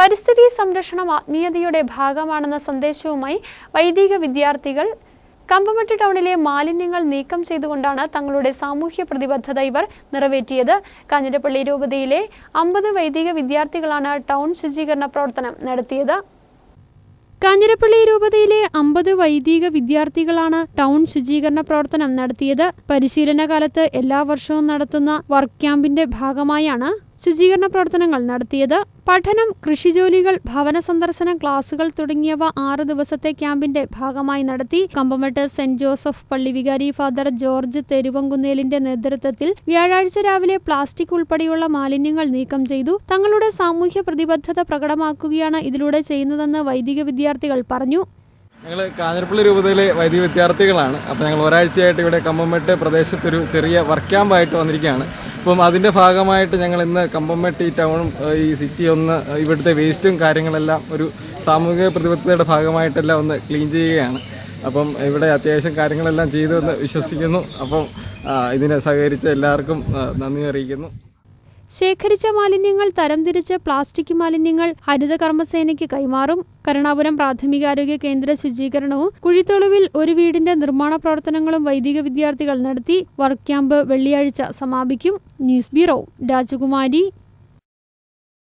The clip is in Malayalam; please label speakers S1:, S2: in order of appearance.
S1: പരിസ്ഥിതി സംരക്ഷണം ആത്മീയതയുടെ ഭാഗമാണെന്ന സന്ദേശവുമായി വൈദിക വിദ്യാർത്ഥികൾ കമ്പമട്ടി ടൗണിലെ മാലിന്യങ്ങൾ നീക്കം ചെയ്തുകൊണ്ടാണ് തങ്ങളുടെ സാമൂഹ്യ പ്രതിബദ്ധത ഇവർ നിറവേറ്റിയത്. കാഞ്ഞിരപ്പള്ളി രൂപതയിലെ അമ്പത് വൈദിക വിദ്യാർത്ഥികളാണ് ടൗൺ ശുചീകരണ പ്രവർത്തനം നടത്തിയത്. കാഞ്ഞിരപ്പള്ളി രൂപതയിലെ അമ്പത് വൈദിക വിദ്യാർത്ഥികളാണ് ടൗൺ ശുചീകരണ പ്രവർത്തനം നടത്തിയത്. പരിശീലന കാലത്ത് എല്ലാ വർഷവും നടത്തുന്ന വർക്ക് ക്യാമ്പിന്റെ ഭാഗമായാണ് ശുചീകരണ പ്രവർത്തനങ്ങൾ നടത്തിയത് പഠനം കൃഷിജോലികൾ ഭവന സന്ദർശനം ക്ലാസുകൾ തുടങ്ങിയവ ആറു ദിവസത്തെ ക്യാമ്പിന്റെ ഭാഗമായി നടത്തി. കമ്പമട്ട് സെന്റ് ജോസഫ് പള്ളി വികാരി ഫാദർ ജോർജ് തെരുവങ്കുന്നേലിന്റെ നേതൃത്വത്തിൽ വ്യാഴാഴ്ച രാവിലെ പ്ലാസ്റ്റിക് ഉൾപ്പെടെയുള്ള മാലിന്യങ്ങൾ നീക്കം ചെയ്തു. തങ്ങളുടെ സാമൂഹ്യ പ്രതിബദ്ധത പ്രകടമാക്കുകയാണ് ഇതിലൂടെ ചെയ്യുന്നതെന്ന് വൈദിക വിദ്യാർത്ഥികൾ പറഞ്ഞു.
S2: ഞങ്ങൾ കാഞ്ഞിരപ്പള്ളി രൂപതയിലെ വൈദ്യ വിദ്യാർത്ഥികളാണ്. അപ്പോൾ ഞങ്ങൾ ഒരാഴ്ചയായിട്ട് ഇവിടെ കമ്പംമെട്ട് പ്രദേശത്തൊരു ചെറിയ വർക്ക് ക്യാമ്പായിട്ട് വന്നിരിക്കുകയാണ്. അപ്പം അതിന്റെ ഭാഗമായിട്ട് ഞങ്ങൾ ഇന്ന് കമ്പംമെട്ടി ടൗണും ഈ സിറ്റി ഒന്ന് ഇവിടുത്തെ വേസ്റ്റും കാര്യങ്ങളെല്ലാം ഒരു സാമൂഹിക പ്രതിബദ്ധതയുടെ ഭാഗമായിട്ടെല്ലാം ഒന്ന് ക്ലീൻ ചെയ്യുകയാണ്. അപ്പം ഇവിടെ അത്യാവശ്യം കാര്യങ്ങളെല്ലാം ചെയ്തു എന്ന് വിശ്വസിക്കുന്നു. അപ്പം ഇതിനെ സഹകരിച്ച എല്ലാവർക്കും നന്ദി അറിയിക്കുന്നു.
S1: ശേഖരിച്ച മാലിന്യങ്ങൾ തരംതിരിച്ച് പ്ലാസ്റ്റിക് മാലിന്യങ്ങൾ ഹരിത കർമ്മസേനയ്ക്ക് കൈമാറും. കരുണാപുരം പ്രാഥമികാരോഗ്യ കേന്ദ്ര ശുചീകരണവും കുഴിത്തൊളിവിൽ ഒരു വീടിന്റെ നിർമ്മാണ പ്രവർത്തനങ്ങളും വൈദിക വിദ്യാർത്ഥികൾ നടത്തി വർക്ക് ക്യാമ്പ് വെള്ളിയാഴ്ച സമാപിക്കും. ന്യൂസ് ബ്യൂറോ രാജകുമാരി.